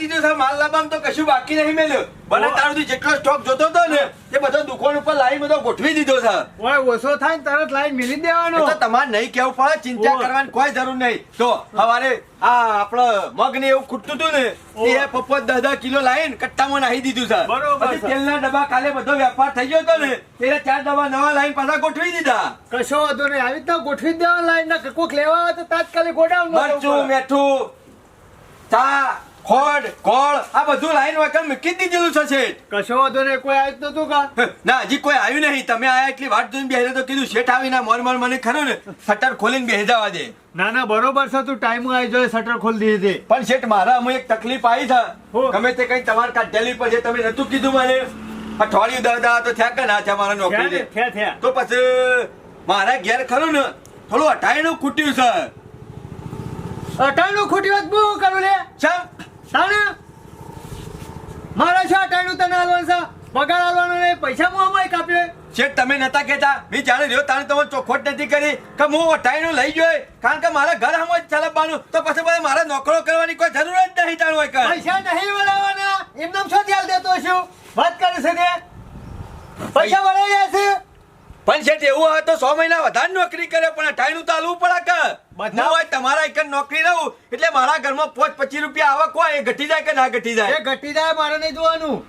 દીધો છે માલ લાવવામાં તો કશું બાકી નહીં મેલ્યો. બને ઓ. તાર જેટલો સ્ટોક જોતો હતો ને એ બધો દુકાન ઉપર લાવી બધો ગોઠવી દીધો છે. ઓય ઓછો થાય તરત લાઈન મિલી દેવાનો. તો તમારે નહીં કેવું પડે ચિંતા કરવાની કોઈ જરૂર નહીં. તો સવારે આ આપણો મગ ને એવું ખૂટતું હતું ને એ પપ્પો દસ કિલો લાઈન કટ્ટામાં નાહી દીધું છે. બરોબર તેલના ડબ્બા કાલે બધો વેપાર થઈ ગયો હતો ને એટલે ચાર ડબ્બા નવા લાઈન પાછા ગોઠવી દીધા. કશો વાંધો નહીં. આવી રીતના ગોઠવી દેવા લાઈન ના કોક લેવા તો તાત્કાલિક ગોડાઉન મરચું મેઠું ચા ખોડ કોળ આ બધું લાઈન વાકર મૂકી દીધેલું છે શેઠ? કશો વાંધો નહીં કોઈ આવ્યું નતું કા? ના હજી કોઈ આવ્યું નહીં. તમે આયા એટલી વાત જોઈને બેહે તો કીધું શેઠ મોર મોર મને ખરું ને શટર ખોલીને બેહી દે. ના ના બરોબર છે તું ટાઈમ આવી જોઈએ શટર ખોલી દીધી પણ શેઠ મારા અમે એક તકલીફ આવી છે. ગમે તે કઈ તમારે કાઢેલી પછી તમે નતું કીધું મને. અઠવાડિયું દાડા તો થયા કે ના થયા મારા નોકરી તો પછી મારા ઘેર ખરું ને થોડું અટાયણું ખૂટ્યું છે. અટાયણું ખૂટ્યું બહુ કરું લે. ચમ તાને મારા શું અટાણું તને હાલવાનું છે? પગાર હાલવાનો નહીં પૈસા હું અમાય કાપ્યો શેઠ તમે નતા કહેતા. મેં જાણે રહ્યો તાણે તમે ચોખવટ નથી કરી કે હું અટાયણું લઈ ગયો કારણ કે મારા ઘર હમ ચલાવવાનું. તો પછી બધા મારે નોકરો કરવાની કોઈ જરૂર જ નહીં તાણું હોય. પૈસા નહીં વળાવવાના એમને શું ધ્યાન દેતો છું વાત કરે છે ને પૈસા વળાઈ જશે છે. પણ શેઠ એવું હોય તો સો મહિના વધારે નોકરી કરે પણ અઠાણું તો હાલવું પડે કે? બધા- હોય તમારા એક નોકરી રહું એટલે મારા ઘરમાં પોચ પચીસ રૂપિયા આવક હોય એ ઘટી જાય કે ના ઘટી એ ઘટી જાય મારે નહીં જોવાનું.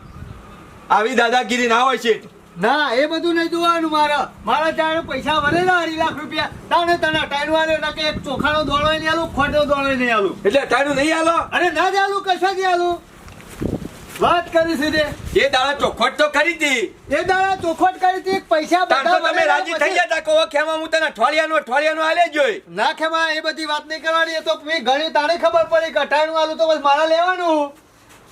આવી દાદાગીરી ના હોય શેઠ. ના એ બધું નહીં જોવાનું મારે. મારા ત્યાં પૈસા વળેલા અઢી લાખ રૂપિયા. તાને તને અટાણું આલ્યો ના કે એક ચોખાનો દોડો નહીં આલું ખોટો દોડો નહીં આલું. એટલે અઠાણું નહીં આલો? અરે ના જ આલું કશાથી આલું. વાત કરી છે એ દાડા ચોખવટ તો કરી હતી. એ દાડા ચોખવટ કરી હતી પૈસા બધા તો તમે રાજી થઈ ગયા જતા કહો ખેમાં હું તને અઠવાડિયાનું અઠવાડિયાનું હાલે જોઈ. ના ખેમા એ બધી વાત નહીં કરવાની એ તો મેં ઘણી તાણે ખબર પડી કે આલું તો બસ મારા લેવાનું.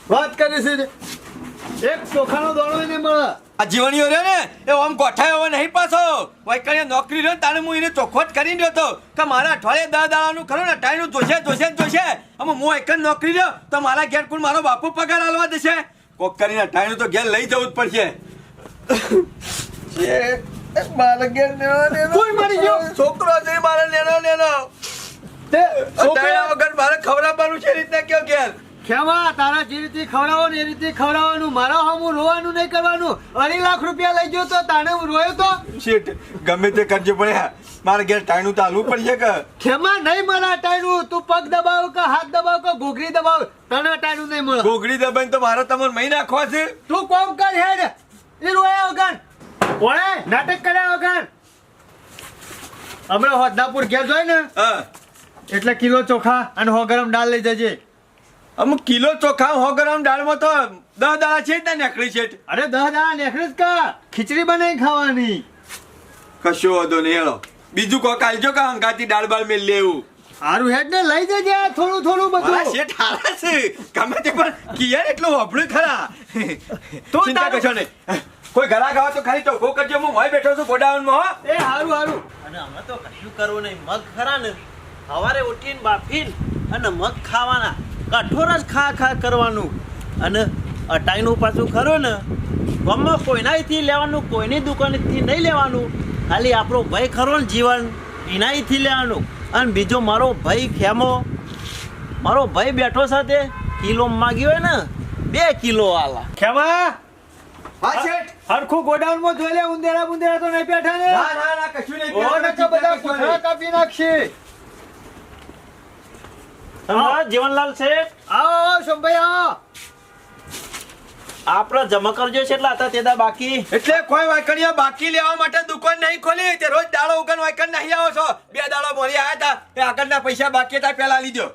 વાત કરી છે એક ચોખાનો દોડો નહીં મળે. આ જીવણીઓ રહ્યો ને એ આમ ગોઠાયો હવે નહીં પાછો. વૈકણીએ નોકરી રહ્યો તારે હું એને ચોખવટ કરી રહ્યો તો કે મારા અઠવાડિયે દસ દાડાનું ખરું ને ટાઈનું જોશે જોશે ને જોશે. અમે હું એક જ નોકરી રહ્યો તો મારા ઘેર કોણ મારો બાપુ પગાર આલવા દેશે? કોક કરીને ટાઈનું તો ઘેર લઈ જવું જ પડશે. મારા ઘેર કોઈ મરી ગયો? છોકરો છે મારા લેનો લેનો તે છોકરા વગર મારે ખવડાવવાનું છે રીતના કયો ઘેર? ખેમા તારા જે રીતે ખવડાવો ને એ રીતે ખવડાવવાનું. મારા હમું રોવાનું નહીં કરવાનું. અઢી લાખ રૂપિયા લઈ ગયો તો તાણે હું રોયો તો? શેટ ગમે તે કરજો પડે મારે ઘેર ટાઈનું તો હાલવું પડશે કે? ખેમા નહીં મળે અટાણું તું પગ દબાવ કે હાથ દબાવ કે ઘૂઘરી દબાવ? તને અટાણું નહીં મળે. ઘોઘડી દબાઈને તો મારા તમને મહી નાખવા છે? તું કોમ કર હેડ. એ રોયા વગર. ઓળે નાટક કર્યા વગર. હમણાં હોદનાપુર ઘેર જોઈ ને? હા. એટલે કિલો ચોખા અને હો ગરમ દાળ લઈ જજે. અમુક કિલો ચોખા હો ગ્રામ દાળમાં તો દહ દાળા છે જ ના નીકળી છે અરે દહ દાળા નેખરી જ કા? ખીચડી બનાવી ખાવાની. કશો વાંધો નહીં હેળો બીજું કોક આલજો કે હંગાતી દાળ બાળ મેલ લેવું. હારું હેડ ને લઈ જજે થોડું થોડું બધું. શેઠ હારા છે. ગમે તે પણ કિયાર એટલું વાપર્યું ખરા. તું ચિંતા કરશો નહીં. કોઈ ઘરા ગાવા તો ખાલી ચોખ્ખો કરજો. હું હોય બેઠો છું ગોડાઉનમાં હો. એ હારું હારું. અને અમે તો કશું કરવું નહીં. મગ ખરા ને. સવારે ઉઠીને બાફીને અને મગ ખાવાના. કઠોર જ ખા ખા કરવાનું. અને અટાઈનું પાછું ખરું ને ગમે કોઈનાથી લેવાનું કોઈની દુકાનથી નહીં લેવાનું. ખાલી આપણો ભાઈ ખરો ને જીવન એનાથી લેવાનું. અને બીજો મારો ભાઈ ખેમો મારો ભાઈ બેઠો સાથે કિલો માગ્યો હોય ને બે કિલો આલા. ખેમા? હા શેઠ. હરખું ગોડાઉનમાં જોઈ લે ઉંદેરા ઉંદેરા તો નહીં બેઠા ને. ના ના ના કશું નહીં બધા કાપી નાખશે. જીવનલાલ શેઠ આવો શંભાઈ આવો આપણે જમા કરજો છે એટલા હતા તેદા બાકી. એટલે કોઈ વાયકડીઓ બાકી લેવા માટે દુકાન નહીં ખોલી તે રોજ દાડો ઉગન વાયકડ નહીં આવો છો. બે દાડો મોરી આયા હતા એ આગળના પૈસા બાકી હતા પેલા લીધો.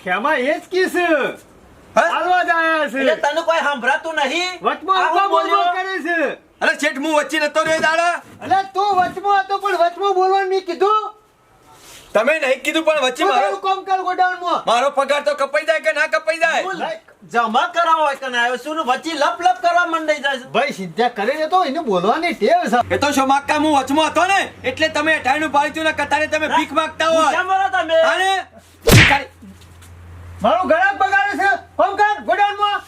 ખેમા એ જ કીસ. હાલવા જ આયા એટલે તને કોઈ સાંભળાતું નહીં? વચમાં આવું બોલવા? કરે છે. અરે શેઠ હું વચ્ચે નતો રહ્યો દાડા. અરે તું વચમાં હતો પણ વચમાં બોલવાનું નહીં કીધું. તમે નહીં કીધું પણ વચ્ચે મારો કોમ કર ગોડાઉનમાં મારો પગાર તો કપાઈ જાય કે ના કપાઈ જાય? જમા કરાવો હોય કે ના આવ્યો શું વચ્ચે લપ લપ કરવા મંડાઈ જાય ભાઈ સિદ્ધા કરે તો એને બોલવાની ટેવ છે. એ તો શોમાક્કા હું વચમાં હતો ને એટલે તમે અઠાણું પાડ્યું ને કતારે તમે ભીખ માંગતા હોય. મારા તમે. અને મારો ઘરાક બગાડે છે. કોમ કર ગોડાઉનમાં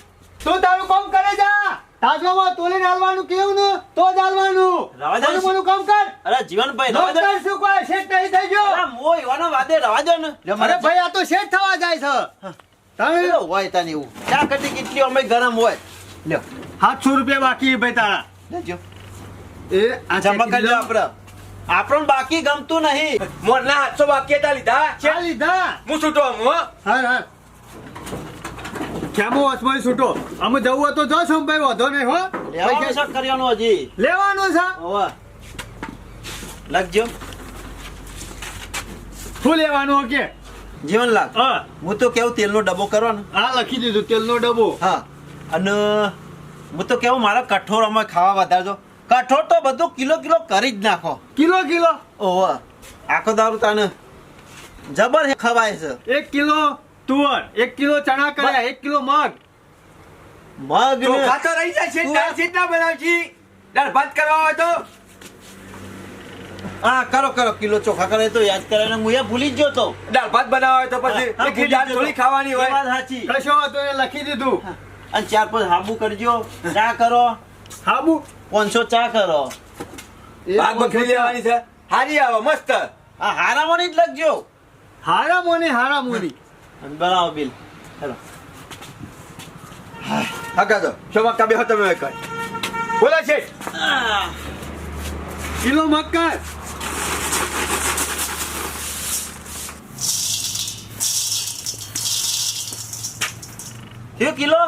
તું તારું કોમ કરે જા. તાજવામાં તોલીને હાલવાનું કેવું ને? તો જ હાલવાનું રવા મોનું મોનું કામ કર. અરે જીવનભાઈ રવા દે. શું કોઈ શેઠ નહીં થઈ ગયો. અરે મો એવાનો વાદે રવા ને. અરે ભાઈ આ તો શેઠ થવા જાય છે. તમે? હોય તને એવું. ચા કરતી કેટલી અમે ગરમ હોય. લ્યો. સાતસો રૂપિયા બાકી ભાઈ તારા. લેજો એ આ ચેક કરજો આપણે આપણને બાકી ગમતું નહીં. મોરના હાથસો બાકી હતા લીધા. લીધા? હું છૂટો હું. હા હા ક્યામો વચમાં છૂટો? અમે જવું તો જો છો ભાઈ વાંધો નહીં હો. લેવાનો છે કર્યાનો હજી. લેવાનો છે? હોવે. લખજો શું લેવાનું કે? જીવન લાગ. હા. હું તો કેવું તેલનો ડબ્બો કરવાનો. આ લખી દીધું તેલનો ડબ્બો. હા. અને હું તો કેવું મારા અમે ખાવા વધારજો. કઠોળ તો બધું કિલો કિલો કરી જ નાખો. Kilo kilo? ઓહો આખો દારૂ તાને જબર ખવાય છે. એક કિલો? તુવર એક કિલો ચણા કર્યા એક કિલો મગ. મગ ચોખા તો રહી જાય છે દાળ શીટ ના દાળ ભાત કરવા હોય તો? હા કરો કરો કિલો ચોખા કરે તો યાદ કરે ને હું ભૂલી જ ગયો તો. દાળ ભાત બનાવવા હોય તો પછી હા, દાળ થોડી ખાવાની હોય. સાચી. કશો હતો એ લખી દીધું. અને ચાર પાંચ હાબુ કરજો. ચા કરો. હાબુ? પાંચસો ચા કરો. ભાગ બકરી લેવાની છે. હારી આવો મસ્ત. આ હારામોની જ લખજો. હારામોની હારામોની. મોની અને બનાવો બિલ હેલો હકા દો શોભા કાબે હો તમે કઈ બોલો છે કિલો મક્કર થયો કિલો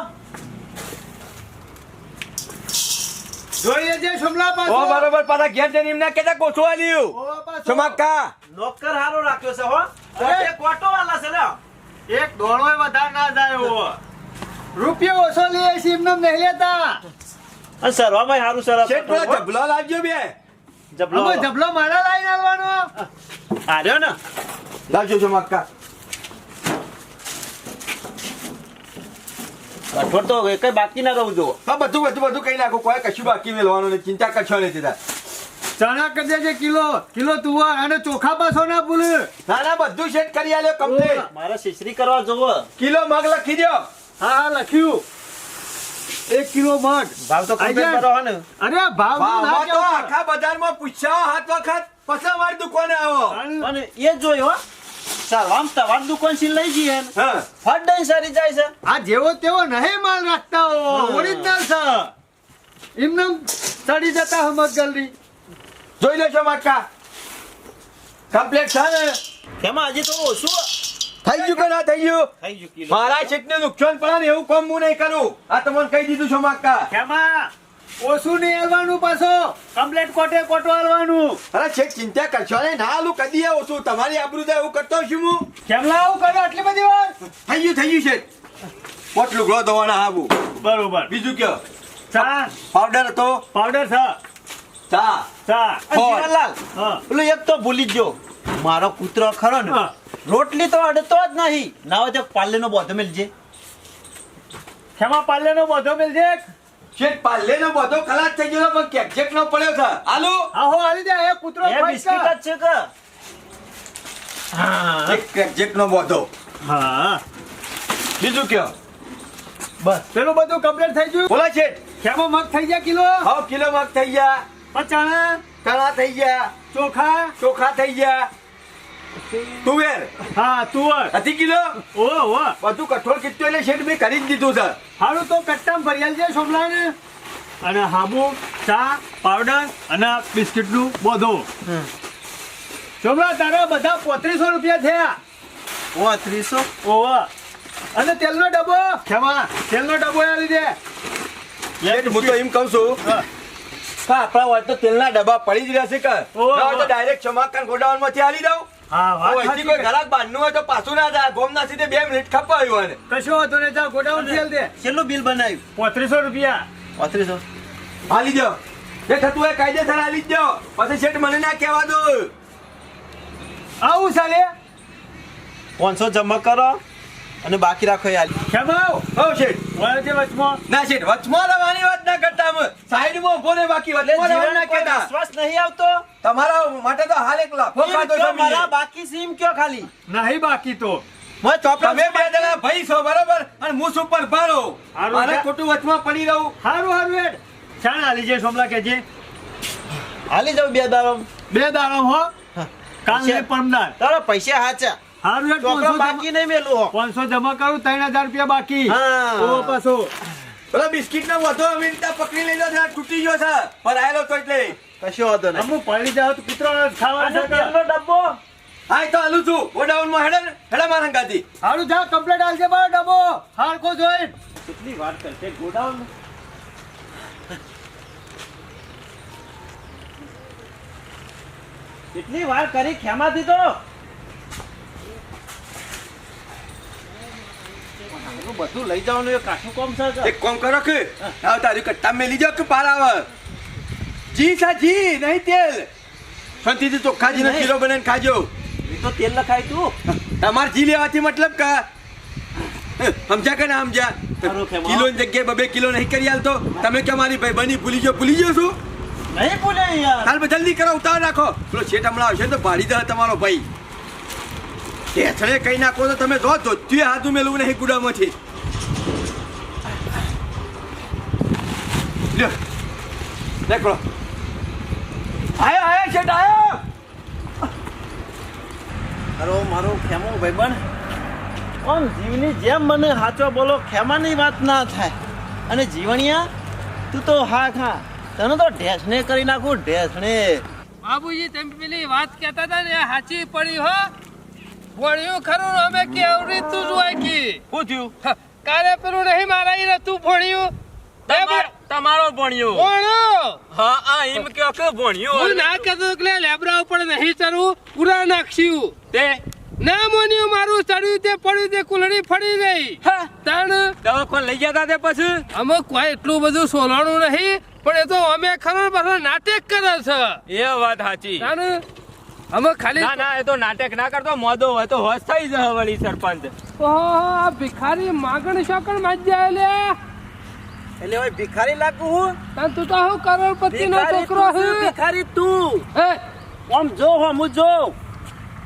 જોઈ લેજે સમલા ઓ બરોબર પાછા ઘેર જઈને એમને કેતા કોઠું આલ્યું ઓ નોકર હારો રાખ્યો છે હો કોટો વાલા છે લ્યો એક દોણોય વધારે ના જાય એવો રૂપિયો ઓછો લઈએ છીએ એમને નહીં લેતા અને સરવામાં સારું સર શેઠ પેલો ઝબલો લાવજો બે. જબલો જબલો મારા લાઈન આવવાનો. આર્યો ને. લાવજો છો મક્કા કઠોર તો એક બાકી ના રહું જો. હા બધું બધું બધું કઈ નાખો. કોઈ કશું બાકી મેળવાનું નહીં. ચિંતા કરશો નહીં તીધા ચણા કરી દેજે કિલો કિલો તુવાર અને ચોખા પાછો ના ભૂલ. ના બધું સેટ કરી આલ્યો કમ્પ્લીટ મારે સિસરી કરવા જોવો. કિલો મગ લખી દો હા હા લખ્યું. એક કિલો મગ. ભાવ તો કમ્પ્લીટ કરો ને અરે ભાવ તો આખા બજારમાં પૂછ્યા હાથ વખત પછી અમારી દુકાને આવો. અને એ જોયો હો. સર્વામ તમાર દુકાનથી લઈ જઈએ. ફટ દઈ સરી જાય છે. આ જેવો તેવો નહીં માલ રાખતા હો. ઓરિજિનલ છે. એમને ચડી જતા હમત જલ્દી. જોઈ લેજો માટકા કમ્પ્લીટ છે ને? તેમાં હજી તો ઓછું. થઈ ગયું કે ના થઈ ગયું? થઈ ગયું કિલો. મારા શેઠને નુકસાન પડે ને એવું કામ હું નહીં કરું. આ તમને કહી દીધું છે કેમાં ઓછું નહીં હાલવાનું પાછો. કમ્પ્લેટ કોટે કોટો હાલવાનું. અરે છેક ચિંતા કરશો ને ના હાલું કદી આવું છું. તમારી આબરૂ એવું કરતો છું હું. કેમલા આવું કરો આટલી બધી વાર? થઈ ગયું થઈ ગયું છે. પોટ લુગડો દવાના આવું બરોબર. બીજું કયો? ચા. પાવડર હતો. પાવડર છે. ચા. જીવનલાલ પેલું એક તો ભૂલી ગયો. મારો કૂતરો ખરો ને રોટલી તો અડતો જ નહીં. ના હોય તો પાલ્લે નો બોધો મેલજે. ખેમા પાલ્લેનો બધો મિલજે શેઠ પાલ્લેનો બધો ખલાસ થઈ ગયો પણ કેકજેક નો પડ્યો છે. આલુ આહો હાલી દે એ કૂતરો એ બિસ્કિટ જ છે કે? હા. એક કેકજેક નો બધો. હા. બીજું કયો? બસ પેલું બધું કમ્પ્લીટ થઈ ગયું? બોલા શેઠ. ખેમો મગ થઈ ગયા કિલો? હા કિલો મગ થઈ ગયા. પચાણા ચણા થઈ ગયા. ચોખા ચોખા થઈ ગયા. તુવેર. હા તુવર. અઢી કિલો? ઓ હો બધું કઠોળ કીધું એટલે શેઠ મેં કરી જ દીધું છે હારું તો કટ્ટામ ભરિયાલ છે સોમલાને. અને હાબુ ચા પાવડર અને બિસ્કિટનું બધું. સોમલા તારા બધા પોત્રીસો રૂપિયા થયા. ઓ ત્રીસો ઓવા અને તેલનો ડબ્બો? ખેમા તેલનો ડબ્બો આલી દે. હું તો એમ કહું છું હા. હા આપણા હોય તો તેલના ડબ્બા પડી જ રહેશે કે. તો ડાયરેક્ટ ચમાકાન ગોડાઉનમાંથી આલી દઉં. હા વાત ઓયથી કોઈ ઘરાક બહારનું હોય તો પાછું ના થાય ગોમ ના સીધે બે મિનિટ ખપાયું હોય કશો જાઓ ગોડાઉનથી દે. કેટલું બિલ બનાવ્યું? પોત્રીસો રૂપિયા. પોત્રીસો. આલી દો. જે થતું હોય કાયદેસર આલી જ દો. પછી શેઠ મને ના કહેવા દો. આવું ચાલે? પાંચસો જમા કરો. અને બાકી રાખો યાર ખેમા આવ? હો શેઠ. વળે છે વચમાં. ના શેઠ વચમાં રવાની વાત ના કરતા અમે. સાઈડમાં ને બાકી વચમાં રહેવાનું ના કહેતા. શ્વાસ નહીં આવતો? તમારા માટે તો હાલ એક લાખો ખાધો છે મારા બાકી સીમ કયો ખાલી? નહીં બાકી તો. મને ચોપડા બે બે જણા ભાઈ છો બરાબર? અને હું સુપર ભારો. મારે ખોટું વચમાં પડી રહું. હારું હારું હેડ. શાણ હાલી જે સોમલા કે છે હાલી જાવ બે દાડો બે દાડો હો. કાલે પરમદાર તારા પૈસા હાચા. હારું હેડ પાંચસો બાકી નહીં મેલું પાંચસો જમા કરું ત્રણ હજાર રૂપિયા બાકી. હા. પાછો. પેલા બિસ્કિટ નો વધો અમે પકડી લઈ લો તૂટી ગયો છે. પર આયેલો તો એટલે કશો વાંધો નહીં. અમુક પડી જાવ તો કૂતરો ખાવા અને છે તેલનો ડબ્બો? હા તો હાલું છું. ગોડાઉનમાં હેડે ને મારા ગાતી હારું જા કમ્પ્લેટ હાલજે બાર ડબ્બો. હારખો જોઈ. કેટલી વાર કરશે? ગોડાઉન? કેટલી વાર કરી? ખેમાથી તો બધું લઈ જવાનું એ કાઠું કોમ છે એક કોમ કરો કે? આવ તારી કટ્ટા મેલી જાવ કે પાર આવે? જી સા જી નહીં તેલ. શાંતિથી ચોખ્ખાજીનો. શીરો બનાવીને ખાજો. એ તો તેલ લખાય તું તમારે જી લેવાથી મતલબ કા? સમજ્યા કે ના સમજ્યા? કિલો ની જગ્યાએ બબે કિલો નહીં કરી આલતો. તમે કે મારી ભાઈ બની ભૂલી ગયો ભૂલી ગયો છું? નહીં બોલે યાર. હાલ જલ્દી કરો ઉતાર નાખો પેલો શેઠ હમણાં આવશે ને તો ભાડી દે તમારો ભાઈ. ઢેસણે કઈ નાખો તો તમે જો ધોત્યું હાથું મેલવું નહીં ગુડામાંથી. લ્યો દેખો આયો આયો શેઠ આયો. અરે મારો ખેમો ભાઈબંધ આમ જીવની જેમ મને સાચો બોલો ખેમાની વાત ના થાય. અને જીવણિયા તું તો હા ખા. તને તો ઢેસને કરી નાખું ઢેસણે. બાબુજી તમે પેલી વાત કહેતા હતા ને સાચી પડી હો. ભણ્યું ખરું ને અમે કેવું રીતું જ હોય કી. શું થયું? કાલે પેલું નહીં મારા ઈ તું ભણ્યું. તમાર- તમારો ભણ્યો. ભણ્યો? હા આ એમ કયો કે ભણ્યો હું ના કહેતો કે લે લેબરા ઉપર નહીં ચડવું પૂરા નાખ્યું તે? ના મોન્યું મારું ચડ્યું તે પડ્યું તે કુલડી ફળી ગઈ. હા, તાણ? દવાખાને લઈ ગયા તા પછી? અમે કોઈ એટલું બધું સોલાણું નહીં પણ એ તો અમે ખરો પાછો નાટક કરે છે. એ વાત સાચી. અમે ખાલી ના ના એ તો નાટક ના કરતો મોદો હોય તો હોશ થઈ જાય વળી સરપંચ. ઓહો, ભિખારી માગણ શકણમાં જાય લે એટલે ભિખારી લાગુ હું? તાન તું તો હું કરોડપતિ નો છોકરો તું હે. છું, ભિખારી તું. હે. આમ જો હો હું જો.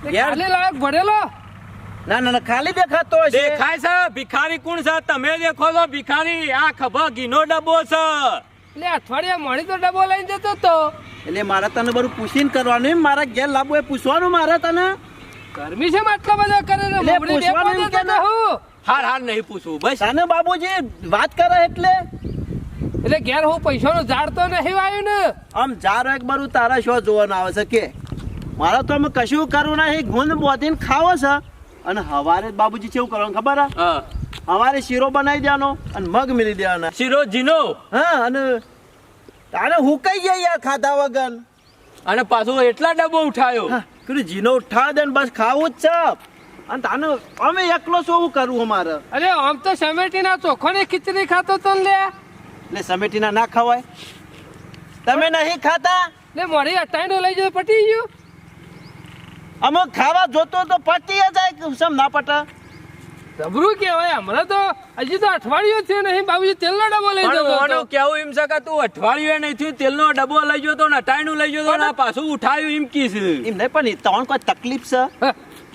ખાલી લાયક ભરેલો? ના ના ખાલી દેખાતો દેખાય છે ભિખારી કોણ છે? તમે દેખો છો ભિખારી આ ખભા ઘીનો ડબ્બો છે. એટલે અઠવાડિયા મળી તો ડબો લઈને જતો તો. એટલે મારે તને બધું પૂછીને કરવાનું મારા ઘેર લાવવું એ પૂછવાનું મારે તને. ગરમી છે આટલો બધો કરે પૂછવાનું કે હું. હાર હાર નહીં પૂછવું બસ. તને બાબુજી વાત કરે એટલે. એટલે ઘેર હું પૈસાનું ઝાડ તો નહીં વાયું ને. આમ ઝાડ એક બારું તારા શો જોવાનું આવે છે કે. મારે તો અમે કશું કરવું નહીં. ગુંદ બોધીને ખાવો છે. અને હવારે જ બાબુજી કેવું કરવાનું ખબર હા. હવારે શીરો બનાવી દેવાનો અને મગ મિલી દેવાના. શીરો જીનો હા અને તારે હુકાઈ ગયા યાર ખાધા વગર. અને પાછો એટલા ડબ્બો ઉઠાયો. હા, કીધું જીનો ઉઠા દે ને બસ ખાવું જ છે. અને તાને અમે એકલો શું કરવું અમારે? અરે આમ તો સમેટીના ચોખ્ખોની ખીચડી ખાતો તો લે. એટલે સમેટીના ના ખવાય. તમે નહીં ખાતા? ને મોડી અટાઈનો લઈ જાય પટી ગયું. અમે ખાવા જોતો તો પતી જાય કે સમ ના પટા? જબરું કેવાય હમણાં તો હજી તો અઠવાડિયું છે નહીં બાબુજી તેલનો ડબ્બો લઈ જતો મોનું હતો. કેવું એમ છે કે તું અઠવાડિયું નહીં થયું તેલનો ડબ્બો લઈ જતો ને અટાઈનું લઈ જતો ને પાછું ઉઠાયું એમ કીસ એમ નહીં પણ તમને કોઈ તકલીફ છે?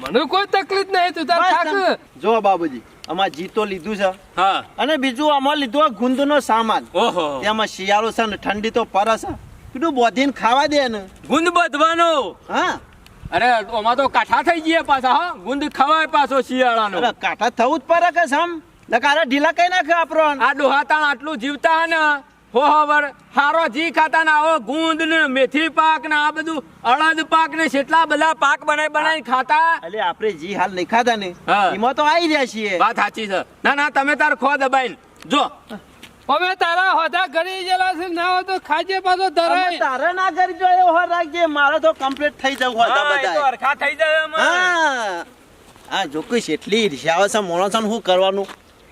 મને કોઈ તકલીફ નહીં તું તાર થાક. જો બાબુજી અમાર જીતો લીધું છે. હા. અને બીજું અમાર લીધું ગુંદનો સામાન. ઓહો. તેમાં શિયાળો છે ને ઠંડી તો પરસ છે. કીધું બોધીને ખાવા દે ને. ગુંદ બધવાનો? હા. અરે ઓમાં તો કાઠા થઈ ગયા પાછા હા. ગુંદ ખવાય પાછો શિયાળાનો. અરે કાઠા થવું જ પડે કે સમ? નકારે ઢીલા કઈ નાખે આપરો આ ડોહાતાણ આટલું જીવતા હે ને હો હવર હારો જી ખાતા ને આવો ગુંદ ને મેથી પાક ને આ બધું અડદ પાક ને કેટલા બધા પાક બનાવી બનાવી ખાતા. એટલે આપણે જી હાલ નહીં ખાતા ને. એમાં તો આવી રહ્યા છીએ. વાત સાચી છે. ના ના તમે તાર ખો દબાઈને. જો. અમે તારા હોધા ઘડી ગયેલા છે ના હોય તો ખાજે પાછો ધરાય. તારે ના કરી જો એવો રાખજે મારે તો કમ્પ્લીટ થઈ જવું હતા હા, બધા અરખા થઈ જાય હા. આ જો કોઈ એટલી ઈર્ષ્યા આવે છે મોણસન શું કરવાનું?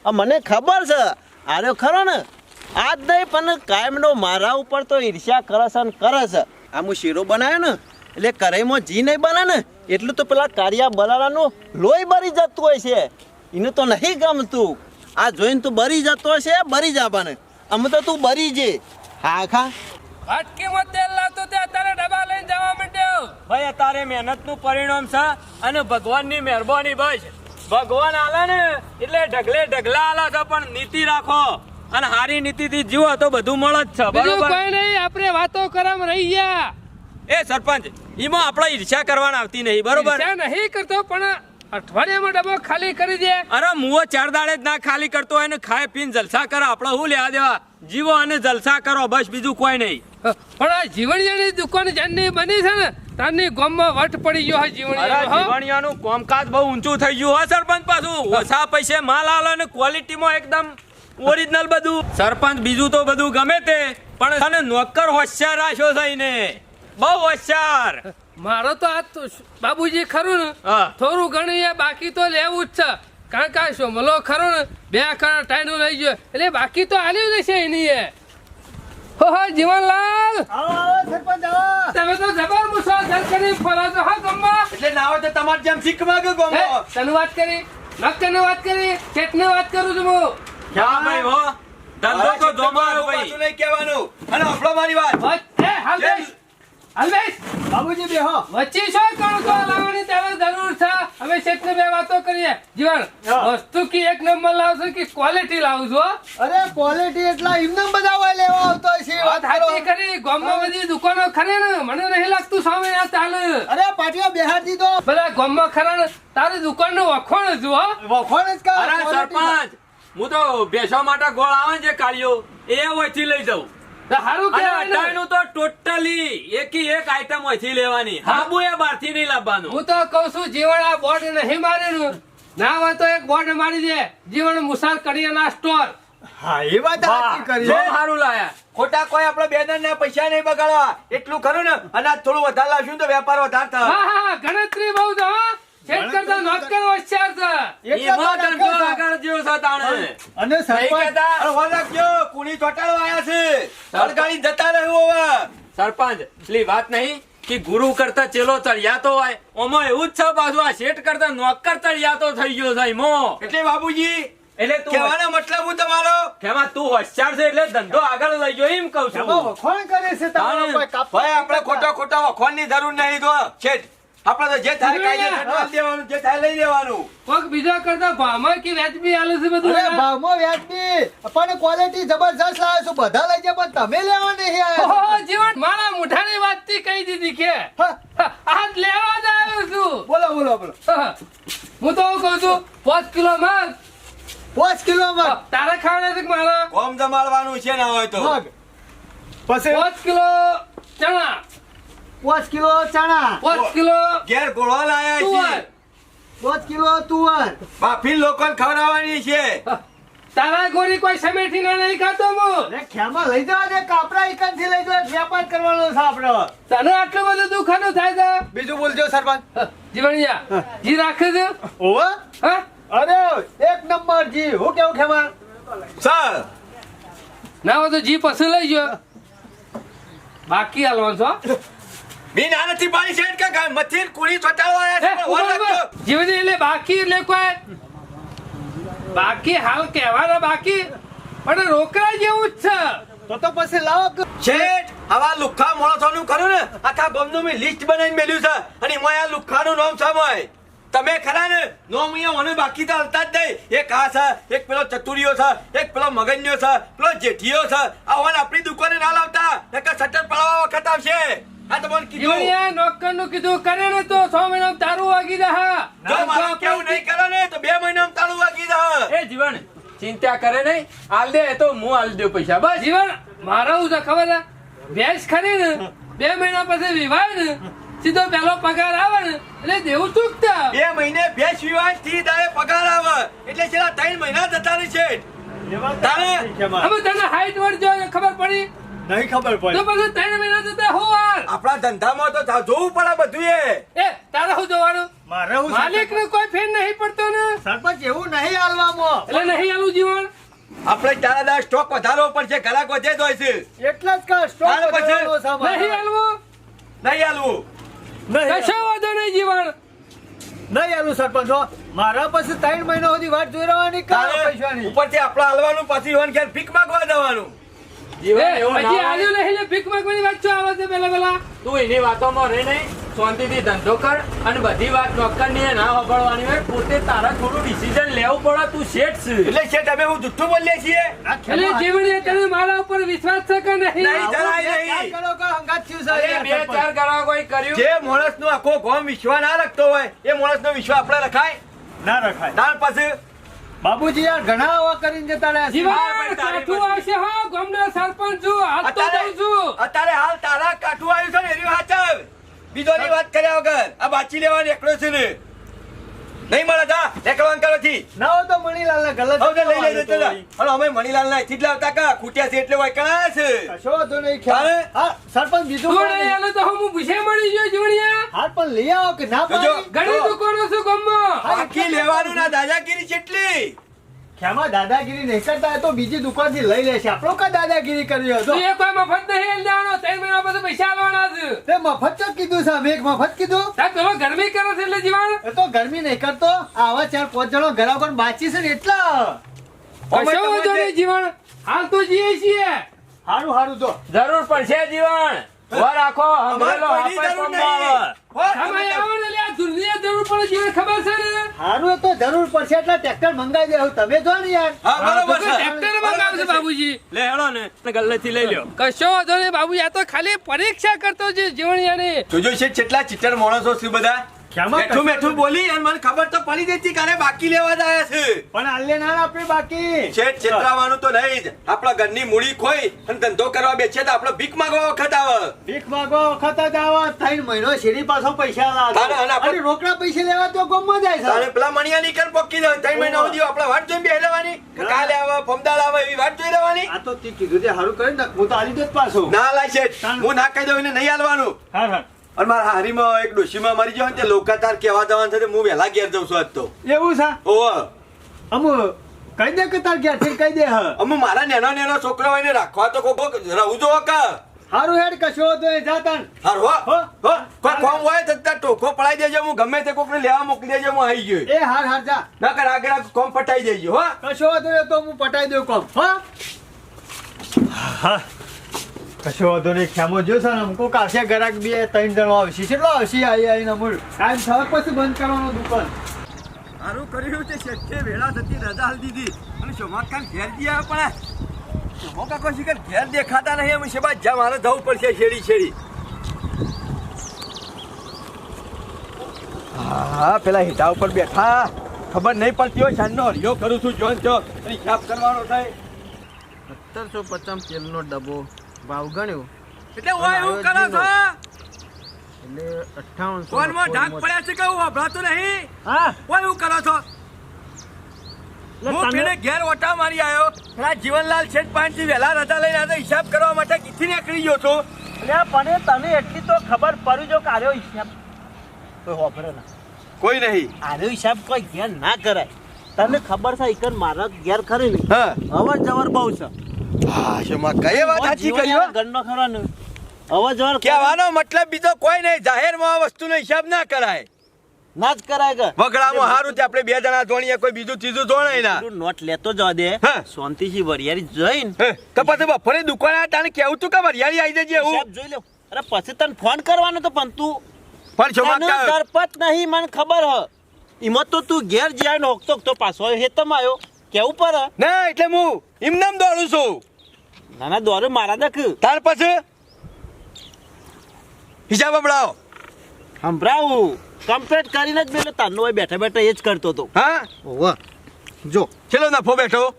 આ મને ખબર છે. આર્યો ખરો ને આજ નહીં પણ કાયમનો મારા ઉપર તો ઈર્ષ્યા કરે છે ને કરે છે. આ હું શીરો બનાવ્યો ને એટલે કરાઈમાં જી નહીં બને ને એટલું તો પેલા કારિયા બલાડાનું લોહી બરી જતું હોય છે. એને તો નહીં ગમતું. આ જોઈને તું બરી જતો છે બરી જા અમે તો તું બરી જે. હા ખા. વાટકીમાં તેલ લાવતો તે અત્યારે ડબ્બા લઈને જવા માંડ્યો. ભાઈ અત્યારે મહેનતનું પરિણામ છે અને ભગવાનની મહેરબાની બસ ભગવાન આલે ને એટલે ઢગલે ઢગલા આલે છે પણ નીતિ રાખો. અને હારી નીતિથી જીવો તો બધું મળે જ છે બરોબર? કોઈ નહીં આપણે વાતો કરમ રહી ગયા. એ સરપંચ એમાં આપણે ઈર્ષ્યા કરવાની આવતી નહીં બરોબર? ઈર્ષ્યા નહીં કરતો પણ અઠવાડિયામાં ડબ્બો ખાલી કરી દે. અરે મુઓ ચાર દાડે જ ના ખાલી કરતો હોય ને ખાય પીને જલસા કરો આપણે શું લેવા દેવા? જીવો અને જલસા કરો બસ બીજું કોઈ નહીં. પણ આ જીવણિયાની દુકાન જ્યારની બની છે ને ત્યારની ગામમાં વટ પડી ગયો હોય જીવણિયા જીવણિયાનો, હો. જીવણિયાનું કોમકાજ બહુ ઊંચું થઈ ગયું હોય સરપંચ પાછું. ઓછા પૈસે માલ આલે અને ક્વોલિટીમાં એકદમ ઓરિજિનલ બધું. સરપંચ બીજું તો બધું ગમે તે પણ તને નોકર હોશિયાર રાખ્યો થઈને બહુ હોશિયાર. મારો તો આ તો બાબુજી ખરું ને? થોડું ઘણું એ બાકી તો લેવું જ છે. કારણ કે આ મલો ખરો ને? બે કરોડ ટાઈનું લઈ ગયો. એટલે બાકી તો આલ્યું જશે છે એની એ. હો હો જીવનલાલ! આવો આવો સરપંચ આવો. તમે તો જબર મુસાફર કરી ફરો છો હા ગમમાં. એટલે ના તો તમારે જેમ શીખ ગયો ગમ્મો. તને વાત કરી? નક્કરને વાત કરી? ચેટને વાત કરું છું હું. ક્યાં ભાઈ હો? ધંધો તો જોમાયો ભાઈ. પાછું નહીં કહેવાનું. અને આપણો મારી વાત. હે એ, હાલ બેસ. બેસ. બાબુજી બેહો. વચ્ચે શું કરું તો લાવવાની તારે જરૂર છે? હવે શેઠને બે વાતો કરીએ. જીવન વસ્તુ કી એક નંબર લાવશો કે ક્વોલિટી લાવું છો અરે ક્વોલિટી એટલા એમને બધા હોય લેવા આવતો છે વાત સાચી કરી. ગામમાં બધી દુકાનો ખરે ને? મને નહીં લાગતું સામે આ ચાલ અરે પાટીઓ બેહાર દીધો બધા ગામમાં ખરા તારી દુકાનનું વખોણ જ હો. વખોણ જ કા અરે સરપંચ હું તો બેસવા માટે ગોળ આવે છે કાળિયો એ વચ્ચે લઈ જાઉં. તો કહેવાય તો ટોટલી એકી એક આઈટમ ઓયથી લેવાની. હાબુ એ બહારથી નહીં લાવવાનું. હું તો કઉ છું જીવન આ બોર્ડ નહીં મારેલું. ના હોય તો એક બોર્ડ મારી દે. જીવન મુસાર કરિયાના સ્ટોર. હા એ વાત કરી. સારું લાયા. ખોટા કોઈ આપણે બેનર ને પૈસા નહીં બગાડવા. એટલું ખરું ને? અનાજ થોડું વધારે લાવશું તો વેપાર વધારે હા થાય. હા હા ગણતરી બહુ છે હો શેઠ કરતા નોકર હોશિયાર છે. એટલે તો એમાં ધંધો નાખ્યો છે. આગળ જેવો છે તાણે. અને સરપંચ જતા સરપંચ એટલી વાત નહીં કે ગુરુ કરતા ચેલો ચડિયાતો હોય. ઓમાં એવું જ છે પાછું આ શેઠ કરતા નોકર ચડિયાતો થઈ ગયો છે એટલે બાબુજી એટલે તું કહેવાનો મતલબ હું તમારો? તું હોશિયાર છે એટલે ધંધો આગળ લઈ ગયો એમ કહું છું. વખોણ કરે છે તમારો તાણે. કોઈ કાપ- ભાઈ આપણે ખોટા ખોટા વખોણની જરૂર નહીં તો છેટ આપણે તો જે થાય કાયદેસર દેવાનું જે થાય લઈ લેવાનું. કોક બીજા કરતા ભાવમાં કે વ્યાજબી આલે છે બધું? અરે ભાવમાં વ્યાજબી. પણ ક્વોલિટી જબરજસ્ત લાવે છે બધા લઈ જાય પણ તમે લેવા નહીં ઓહો, જીવન મારા મુઠાની વાતથી કહી દીધી કે હા, આજ લેવા જ આવ્યો છું. બોલો બોલો બોલો. હું તો કહું છું પાંચ કિલો માં પાંચ કિલો માં તારે ખાવાના છે મારા? કોમ જમાડવાનું છે ના હોય તો. પછી? પાંચ કિલો ચણા. પાંચ કિલો ચણા. પાંચ કિલો ઘેર ગોળો લાયા છે પાંચ કિલો તુવર. બાફી લોકોને ખવડાવવાની છે. તારા ગોરી કોઈ સમેટી ના નહીં ખાતો હું. અરે ખેમા લઈ જવા દે કાપડા ઇકનથી લઈ જવા વેપાર કરવાનો છે આપણો તને આટલું બધું દુખાનો થાય છે બીજું બોલજો સરપંચ. જીવણિયા જી રાખે છે? ઓવે હા? અરે એક નંબર જી. હું કેવું ખેમા? સર. ના હોય તો જી પછી લઈ ગયો. બાકી હાલવાનું છો મી નાનથી પાડી છે કે ગાય મથી કુણી આયા છે હોલ રાખજો? એટલે બાકી એટલે કોઈ. બાકી હાલ કહેવાના બાકી. પણ રોકડા જેવું જ છે. તો તો પછી લાવો શેઠ આવા લુખ્ખા માણસોનું કર્યું ને? આખા ગામનું મેં લિસ્ટ બનાવીને મેલ્યું છે. અને એમાં આ લુખ્ખાનું નામ સમય તમે ખરા ને? નોમ અહીંયા મને બાકી તો હાલતા જ નહીં. એક આ છે એક પેલો ચતુરીયો છે એક પેલો મગન્યો છે પેલો જેઠિયો છે. આ વાન આપણી દુકાને ના લાવતા. નકર સટર પડવા વખત આવશે. આ તો કીધું. જીવણિયા નોકરનું કીધું કરે ને તો છ મહિનામાં તારું વાગી દા જો મારું કેવું નહીં કરે ને તો બે મહિનામાં તાળું વાગી જાય એ જીવન ચિંતા કરે નહીં. હાલ દે તો હું આલ દઉં પૈસા બસ. જીવન મારા હું છે ખબર છે? ભેંસ ખરી ને બે મહિના પછી વિવાહ ને સીધો પેલો પગાર આવે ને એટલે દેવું ચૂકતા બે મહિને ભેંસ વિવાહથી તારે પગાર આવે. એટલે છેલ્લા ત્રણ મહિના જતા રહે છે તારે? હવે તને હાઈટ વર્ડ જો ખબર પડી? નહીં ખબર તો પડે પછી ત્રણ મહિના જતા હું વાર આપણા ધંધામાં તો જા- જોવું પડે બધું એ. એ તારે શું જોવાનું? મારે હું માલિક ને કોઈ ફેર નહીં પડતો ને. સરપંચ એવું નહીં હાલવામાં. એટલે નહીં હાલું જીવન? આપણે તારા દાડા સ્ટોક વધારવો પડશે ઘણા વધે જ હોય છે. એટલે જ કહું, સ્ટોક વધારવો પછી. વધારવાનો નહીં હાલવું? નહીં હાલવું. નહીં કશો વાંધો નહીં જીવન. નહીં હાલું સરપંચ જો. મારા પછી ત્રણ મહિના સુધી વાત જોઈ રહેવાની કાં તારે પૈસાની? ઉપરથી આપણે હાલવાનું પછી હોય ઘેર ભીખ માંગવા જવાનું. શાંતિથી ધંધો કર અને બધી વાત નોકરની એ ના સાંભળવાની હોય પોતે તારા થોડું ડિસિઝન લેવું પડે તું શેઠ છે. એટલે શેઠ અમે હું જુઠ્ઠું બોલીએ છીએ? એટલે જીવણીએ તને મારા ઉપર વિશ્વાસ છે કે નહીં? નહીં, જરાય ક્યાં નહીં. કરો કે હંગાત થયું છે બે? ચાર કરવા કોઈ કર્યું? જે માણસનો આખો ગોમ વિશ્વાસ ના રાખતો હોય એ માણસનો વિશ્વાસ આપણે રખાય? ના રખાય. ત્યાર પછી બાબુજી યાર ઘણા આવા કરીને જતા રહ્યા તારી કાઠું આવશે હો ગામના સરપંચ છું હાથ તો દઉં છું. અત્યારે હાલ તારા કાઠું આવ્યું છે ને એરી હાચવ બીજોની વાત કર્યા વગર. આ બાચી લેવા એકલો છે ને. નહીં મળે જા નીકળવાનું ના હોય તો મણીલાલને ગલત હવે લઈ લેજે તો ચલા. અમે મણીલાલ ના અહીંથી જ લાવતા કા? ખૂટ્યા છે એટલે હોય કણા છે. કશો વાંધો નહીં ખ્યાલ. હા સરપંચ બીજું તું કોઈ નહીં નહીં. તો હું ભૂસે મળી ગયો જીવણીયા હા પણ લઈ આવો કે ના. પાડી? ઘણી દુકાનો શું ગામમાં. આખી લેવાનું ના દાદાગીરી કેટલી ખેમા દાદાગીરી નહીં કરતા તો બીજી દુકાનથી લઈ લેશે. આપણો કા દાદાગીરી કરી હતો? તું એ કોઈ મફત નહીં લેવાનો. ત્રણ મહિના પછી પૈસા આલવાના છે. તે મફત તો કીધું સાહેબ. એક મફત કીધું? સાહેબ તમે ગરમી કરો છો એટલે જીવન એ તો ગરમી નહીં કરતો. આવા ચાર પાંચ જણો ઘર આગળ બાચી છે ને એટલા. કશો વાંધો નહીં જીવન હાલ તો જીએ છીએ. હારું હારું તો જરૂર પડશે જીવન વાર રાખો ખબર છે ને? હારું તો જરૂર પડશે એટલે ટ્રેક્ટર મંગાવી દેવું તમે જો ને યાર. હા, બરોબર છે. ટ્રેક્ટર મંગાવશે બાબુજી? લે હેડો ને ને ગલ્લેથી લઈ લ્યો. કશો વાંધો નહીં બાબુજી આ તો ખાલી પરીક્ષા કરતો છે જીવણિયાની. જોજો છે કેટલા ચિત્ર માણસો છે બધા? ખેમા મેઠું મેઠું બોલી? અને મને ખબર તો પડી જતી કાલે બાકી લેવા જ છે. પણ આલે ના આપણે બાકી. શેઠ છેતરાવાનું તો નહીં જ. આપણા ઘરની મૂડી ખોઈ અને ધંધો કરવા બેસે તો આપણો ભીખ માંગવા વખત આવે. ભીખ માંગો વખત જ આવા. ત્રણ મહિનો શેરી પાછો પૈસા લાગે. અને રોકડા પૈસા લેવા તો ગમમાં જાય છે. પેલા મણિયા નીકળ પોકી જાય ત્રણ મહિના સુધી આપણે વાટ જોઈને બેસી રહેવાની. કે કાલે આવે ફમદાડ આવે એવી વાટ જોઈ રહેવાની. આ તો તે કીધું તે હારું કરીને હું તો આલી દે જ પાછો. ના લાય છે હું ના કહી દઉં એને નહીં હાલવાનું હા હા. અને મારા હારીમાં એક ડોશીમાં મરી જવાનું ને તે લોકાતાર કહેવા જવાનું છે હું વહેલા ઘેર જઉં છું આજ તો. એવું છે? ઓહ અમુ કહી દે કે તાર ઘેરથી કહી દે હ? અમુ મારા નેનો નેનો છોકરો હોય ને રાખવા તો કોક રહું જો કે. હારું હેડ કશો તો એ જાતા હાર હો. હો. કોઈ કોમ હોય તો ત્યાં ટોકો પડાઈ દેજો હું ગમે તે કોકને લેવા મોકલી દેજો હું આવી ગયો. એ હાર હાર જા. ના કર આગળ આગળ કોમ પટાઈ દેજો હો. કશો તો એ તો હું પટાઈ દઉં કોમ. હા. હા. કશો વાંધો નહીં ખ્યામો જો છે અમકો કાશે ગરાક બે ત્રણ જણો આવશે. કેટલો આવશે આવી આવીને અમૂલ? ટાઈમ થવા પછી બંધ કરવાનો દુકાન. સારું કર્યું છે શેઠે વેળા થતી રજા હાલ દીધી. અને શોમાકાન ઘેર દી આવે પણ શોમો કાકો શીખર ઘેર દેખાતા નહીં એમ શેબા જ્યાં મારે જવું પડશે શેરી શેરી. હા પેલા હિટા ઉપર બેઠા. ખબર નહીં પડતી હોય સાંજનો હરિયો કરું છું જોન જો અને હિસાબ કરવાનો થાય. સત્તરસો પચાસ તેલનો ડબ્બો. ભાવ ગણ્યો. એટલે ઓય હું કરો છો? એટલે અઠ્ઠાવનસો ફોનમાં ઢાક પડ્યા છે કે હું વભરાતું નહીં? હા. ઓય હું કરો છો? હું પેલે ઘેર ઓટા મારી આવ્યો આ જીવનલાલ શેઠ પાંચથી વહેલા રજા લઈને આવ્યો હિસાબ કરવા માટે કીથી નીકળી ગયો છું. એટલે પણ તને એટલી તો ખબર પડી જો કે આર્યો હિસાબ કોઈ હોફરે ના. કોઈ નહીં. આર્યો હિસાબ કોઈ ઘેર ના કરાય. તને ખબર છે ઇકન મારા ઘેર ખરી નહીં અવર જવર બહુ છે. હા શેમાં કઈ વાત સાચી કરી હો? ગણનો ખરો અવર જવર કહેવાનો મતલબ બીજો કોઈ નહીં. જાહેરમાં આ વસ્તુનો હિસાબ ના કરાય. ના જ કરાય કે વગડામાં હારું તે આપણે બે જણા જોણીએ કોઈ બીજું ત્રીજું જોણાય ના. નોટ લેતો જવા દે. શાંતિથી વરિયાળી જોઈને તો પછી બપોરે દુકાને આ તાણે કેવું તું કે વરિયાળી આવી જજે એવું. જોઈ લે. અરે પછી તને ફોન કરવાનો તો પણ તું પણ નહીં મને ખબર હ. તો તું ઘેર જ્યાં નોકતો પાછો હેતમ આવ્યો કેવું પર ના એટલે હું એમ નામ દોડું છું. નાના દોરો મારા દખ. તાર પછી? હિસાબ હંભળાવો સંભળાવું. કમ્પ્લીટ કરીને જ મેલો તારનો હોય બેઠા બેઠા એ જ કરતો હતો. હા? ઓવા જો ચલો નફો બેઠો.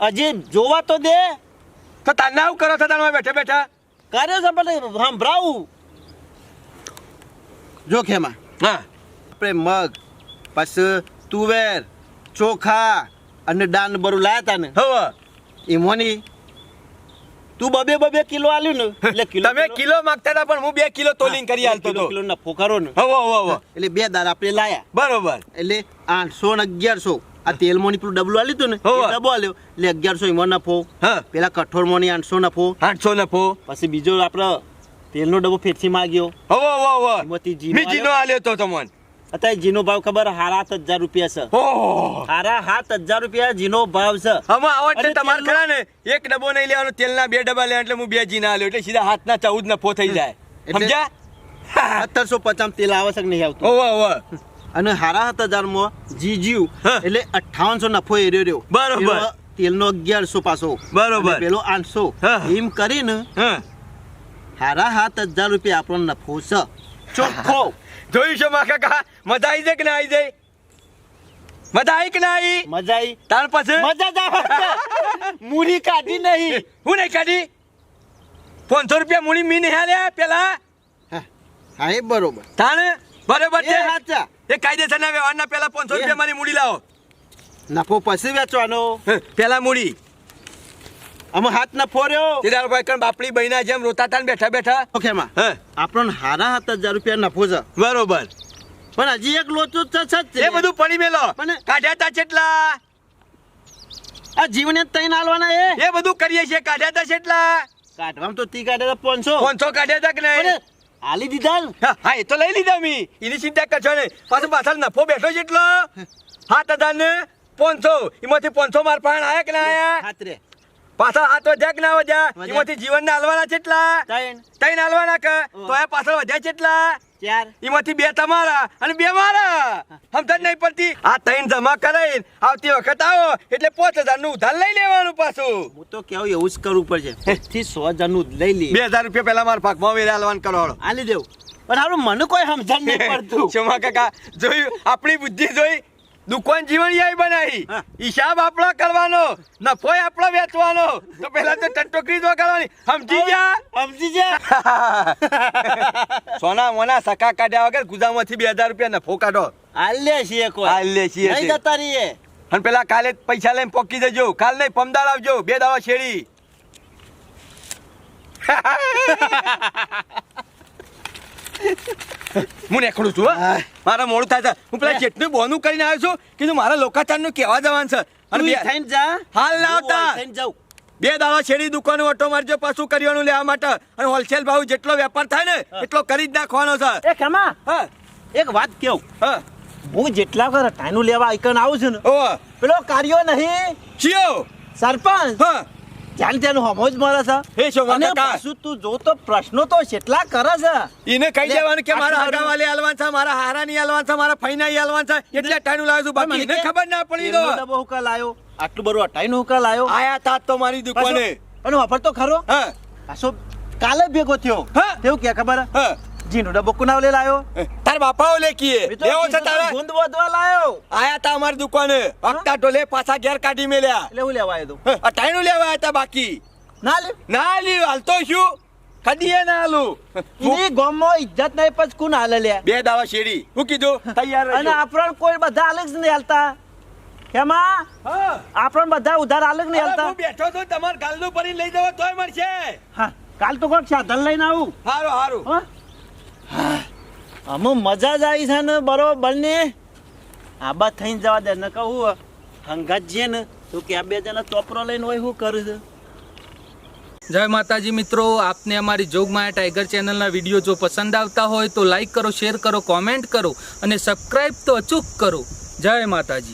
અજી જોવા તો દે. તો તારના આવું કરો છો હોય બેઠા બેઠા? કર્યો છે પણ સંભળાવું. જો ખેમા. હા. આપણે મગ પછી તુવેર ચોખા અને દાન બરું લાયા તા ને હવે. એમોની તું બબે બબે કિલો આલ્યું ને એટલે કિલો તમે કિલો માંગતા હતા પણ હું બે કિલો તોલિંગ કરી આલતો હતો. કિલો નફો કરો ને. હવે હો હો એટલે બે દાર આપણે લાયા. બરોબર. એટલે આઠસો ને અગિયારસો. આ તેલ મોની પેલું ડબલું આલ્યું હતું ને ડબ્બો આલ્યો. એટલે અગિયારસો એમાં નફો હા. પેલા કઠોળ મોની આઠસો નફો આઠસો નફો પછી બીજો આપણે તેલનો ડબ્બો ફેરથી માગ્યો. હવે હવે હવે એમાંથી જીનો મીઠીનો આલ્યો તો તમને. અત્યારે જીનો ભાવ ખબર હારા સાત હજાર રૂપિયા છે. હારા સાત હજાર રૂપિયા જીનો ભાવ છે. આમાં આવડ છે તમારે ખરા ને એક ડબ્બો નહીં લેવાનો તેલના બે ડબ્બા લેવા એટલે હું બે જીના આલ્યો એટલે સીધા હાથના ચૌદ નફો થઈ જાય. સમજ્યા? સત્તરસો પચાસ તેલ આવે છે કે નહીં આવતું? ઓવા ઓવા અને હારા સાત હજારમાં જીજ્યું એટલે અઠ્ઠાવનસો નફો એર્યો રહ્યો. બરોબર. તેલ તેલનો અગિયારસો પાછો. બરોબર. પેલો આઠસો. હા. એમ કરીને હારા સાત હજાર રૂપિયા આપણો નફો છે. ચોખ્ખો. જોયું છે મા કાકા? મજા આવી જાય કે ના આવી જાય? મજા આવી કે ના આવી મજા આવી તાર પછી મજા જ મૂડી કાઢી નહીં. હું નહીં કાઢી? પાંચસો રૂપિયા મૂડી મી નહીં હાલ્યા પેલા. હા એ બરોબર. તાને બરોબર છે. સાચા. એ કાયદેસરના વ્યવહારના પેલા પાંચસો રૂપિયા મારી મૂડી લાવો. નફો પછી વેચવાનો. પેલા મૂડી. અમે હાથ નફો રહ્યો સીધા ભાઈ કણ બાપડી બહેના જેમ રોતા તાન ને બેઠા. બેઠા ઓકેમાં હે. આપણો હારા હતા હજાર રૂપિયા નફો છે. બરોબર. પણ હજી એક લોચો તો છે એ બધું પડી મેલો. પણ- કાઢ્યા તા કેટલા આ જીવને તૈન હાલવાના એ. એ બધું કરીએ છીએ. કાઢ્યા તા કેટલા કાઢવામાં તો તી કાઢે પાંચસો. પાંચસો કાઢ્યા તા કે નહીં? આલી દીધા હા એ તો લઈ લીધા મી. એની ચિંતા કરશો નહીં. પાછું પાછળ નફો બેઠો છે એટલો. સાત હજાર ને પાંચસો. એમાંથી પાંચસો માર પાણ આયા કે ના આયા? હાથ રે. પાછળ હાથ વધ્યા કે ના વધ્યા? એમાંથી એમાંથી જીવનના હાલવાના કેટલા ત્રણ ત્રણ હાલવાના કે? તો આ પાછળ વધ્યા કેટલા ચાર. એમાંથી બે તમારા અને બે મારા. સમજ નહીં પડતી? આ ત્રણ જમા કરાઈને આવતી વખત આવો એટલે પાંચ હજારનું ઉધાર લઈ લેવાનું પાછું. હું તો કેવું એવું જ કરવું પડશે. થી સો હજારનું લઈ લે. બે હજાર રૂપિયા પહેલા મારા ભાગમાં વેરા હાલવાનું કરો આલી દેવું. પણ હારું મને કોઈ સમજણ નહીં પડતું. શોમા કાકા જોયું આપણી બુદ્ધિ જોઈ દુકાન જીવન આવી બનાવી. હિસાબ આપણો કરવાનો નફો આપણો વેચવાનો. તો પેલા તો ટટોકરી કરવાની સમજી ગયા? સમજી જા સોના મોના સકા કાઢ્યા વગર ગુજામાંથી બે હજાર રૂપિયા નફો કાઢો. આલે છીએ કોઈ. આલે છીએ નહીં જતા રહીએ. અને પેલા કાલે પૈસા લઈને પોકી દેજો કાલ નહીં પમદાર આવજો. બે દાવા શેરી હું નીકળું છું મારા. મોડું થાય છે. હું પેલા જેટલું બોનું કરીને આવ્યો છું કીધું મારા લોકાચારનું કેવા જવાનું છે. અને બે- થઈને જા. હાલ ના આવતા. જાઉં. બે દાડા શેરી દુકાનો ઓટો મારજો પશુ કરિયાણું લેવા માટે. અને હોલસેલ ભાવ જેટલો વેપાર થાય ને એટલો કરી જ નાખવાનો છે. એ ખમા હા. એક વાત કેવું? હા. હું જેટલા વખત ટાઈનું લેવા આઈકન આવું છું ને ઓ પેલો કાર્યો નહીં. ચિયો. સરપંચ. હા. ત્યાં તેનું હમો જ મળે છે. એ શું વાત પાછું તું જો તો પ્રશ્નો તો કેટલા કરે છે. એને કહી દેવાનું કે મારા આટલું હગાવાલે હાલવાન છે મારા હારાની હાલવાન છે મારા ફૈનાઈ હાલવાન છે. એટલે ટાણું લાવ્યો છું બાકી એને ખબર ના પડી તો. ડબ્બો હુકા લાયો. આટલું બધું અટાઈનું હુકા લાયો. આયા તા તો મારી દુકાને. અને વાપર તો ખરો? હા. પાછો કાલે ભેગો થયો. હા. તેવું કે ખબર? હા. જીનો ડબ્બો કુના લે લાયો તાર બાપા ઓલે કીએ. લેવો છે તારે. ગુંદ વધવા લાયો. આયા તા અમાર દુકાને. હકતા ટોલે પાછા ઘેર કાઢી મેલ્યા. એટલે હું લેવા આવ્યો તો? આ ટાણું લેવા આયા તા બાકી. ના લે. ના લ્યું હાલતો શું? કદીએ ના હાલું. ઈ ગોમો ઇજ્જત નહીં પછી કુન હાલે લે? બે દાવા શેરી. હું કીધું તૈયાર અને. આપણ કોઈ બધા અલગ નહીં હાલતા. કેમાં? હા. આપણ બધા ઉધાર અલગ નહીં હાલતા. હું બેઠો છું તમારે ગાલનું ભરી લઈ જવો તોય મળશે. હા કાલ તો કોક સાધન લઈને આવું. હારું હારું. હા? અમુ મજા જ આવી છે ને, બરોબર ને? આબા થઈને જવા દે ને કહું હંગાત જઈએ ને, તો કે આ બે જણા ચોપરો લઈને હોય, શું કરું છું? જય માતાજી મિત્રો, આપને અમારી જોગમાયા ટાઈગર ચેનલના વીડિયો જો પસંદ આવતા હોય તો લાઈક કરો, શેર કરો, કોમેન્ટ કરો અને સબસ્ક્રાઈબ તો અચૂક કરો. જય માતાજી.